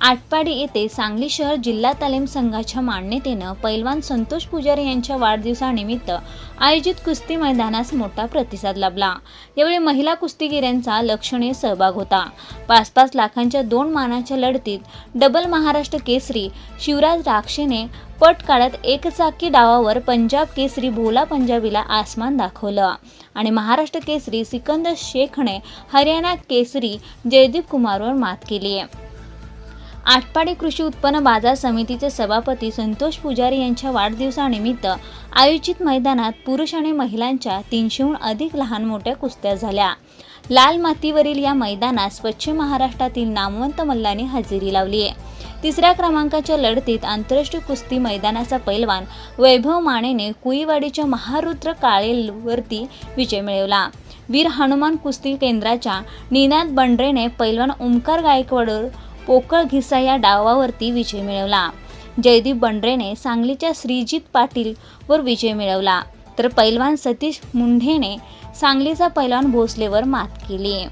आटपाडी येथे सांगली शहर जिल्हा तालीम संघाच्या मान्यतेनं पैलवान संतोष पुजारी यांच्या वाढदिवसानिमित्त आयोजित कुस्ती मैदानास मोठा प्रतिसाद लाभला. यावेळी महिला कुस्तीगिरांचा लक्षणीय सहभाग होता. पाच पाच लाखांच्या दोन मानाच्या लढतीत डबल महाराष्ट्र केसरी शिवराज राक्षेने पट काढत एकचाकी डावावर पंजाब केसरी भोला पंजाबीला आसमान दाखवलं आणि महाराष्ट्र केसरी सिकंदर शेखने हरियाणा केसरी जयदीप कुमारवर मात केली आहे आटपाडी कृषी उत्पन्न बाजार समितीचे सभापती संतोष पुजारी यांच्या वाढदिवसानिमित्त आयोजित मैदानात पुरुष आणि महिलांच्या तीनशेहून अधिक लहान मोठ्या कुस्त्या झाल्या. लाल मातीवरील या मैदानात स्वच्छ महाराष्ट्रातील नामवंत मल्लांनी हजेरी लावली आहे तिसऱ्या क्रमांकाच्या लढतीत आंतरराष्ट्रीय कुस्ती मैदानाचा पैलवान वैभव मानेने कुईवाडीच्या महारुद्र काळेवरती विजय मिळवला. वीर हनुमान कुस्ती केंद्राच्या निनाद बंड्रेने पैलवान ओंकार गायकवाडवर पोकळ घिसा या डावावरती विजय मिळवला. जयदीप बंड्रेने सांगलीच्या श्रीजित पाटील वर विजय मिळवला. तर पैलवान सतीश मुंढेने सांगलीचा पैलवान भोसलेवर मात केली.